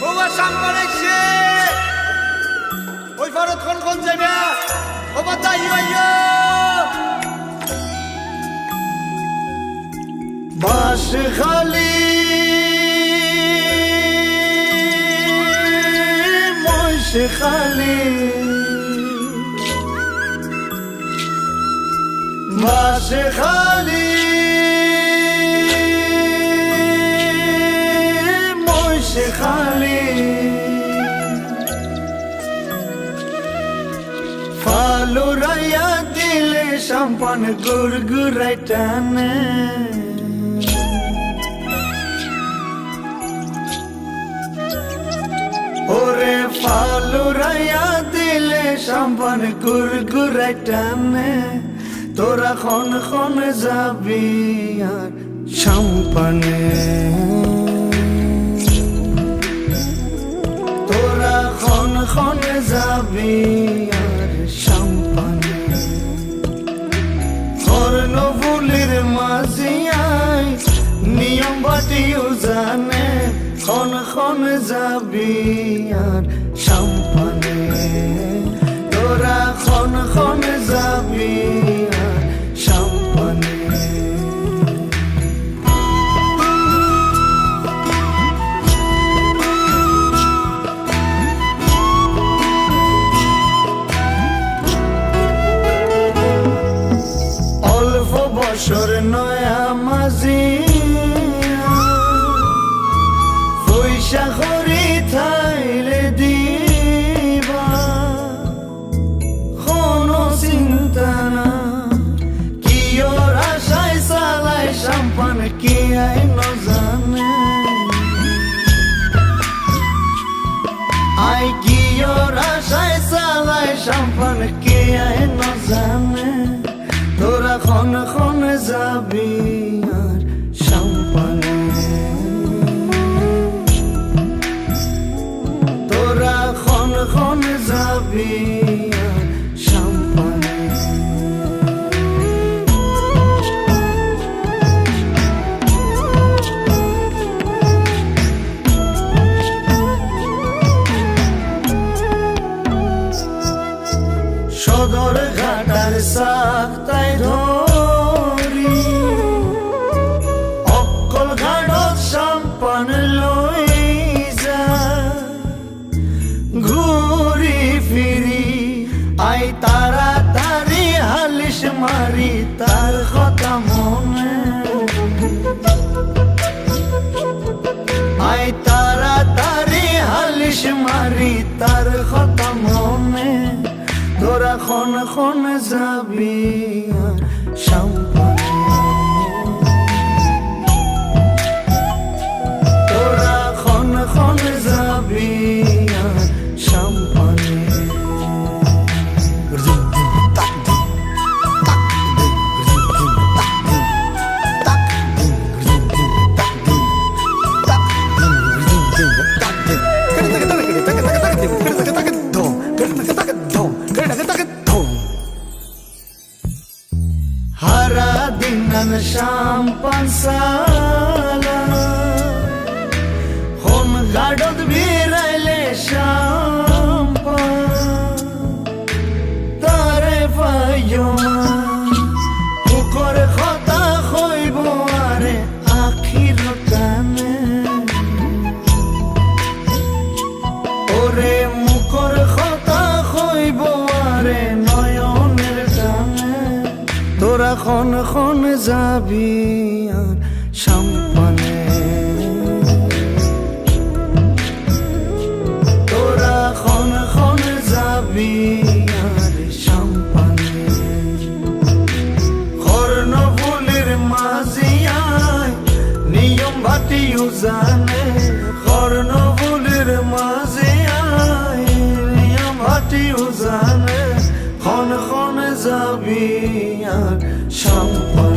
বৌমা সামনে এসে। ওই ফরত কোন কোন যাবে ইয়ো ইয়ো বাস খালি। মশ খালি। বাস খালি। ফালু রাইয়া দিলে সম্পান গুর গুরাই টানে ওরে ফালু রাইয়া দিলে সম্পান গুর গুরাই টানে তোরা খন খন যাবি আর সম্পানে। তোরা খন খন যাবি কর্ণফুলের মাঝিয়াই নিয়ম বাটিও জানে খন খন যাবি আর বছর নয়া মাঝি করি থাইলে দিবা। কোনো চিন্তা না। কি ওর আশায় চালায় সাম্পান কি আই জানে আই কি ওর আশায় চালায় সাম্পান কে আই না জানে তোরা খন খন যাবি আর সম্পানে। তোরা যাবি সদর ঘাটার সাক্তায় ধরি। অকল ঘাটত সাম্পান লই যা। ঘুরি ফিরি, আই তারা তারি হালিশ মারি তার কথা মনে। আই তারা তারি হালিশ মারি তার কথা তোরা খন খন যাবি দিন শাম পানসালা হন গাডত বিরাইলে শাম তারে পাইও পুকর কথা হইব আরে আখির কানে ওরে তোরা খন খন যাবি আর সম্পানে তোরা খন খন যাবি আর সম্পানে জানে কর্ণফুলের মাঝিয়ায় নিয়ম জানে খন খন যাবি সম্পানে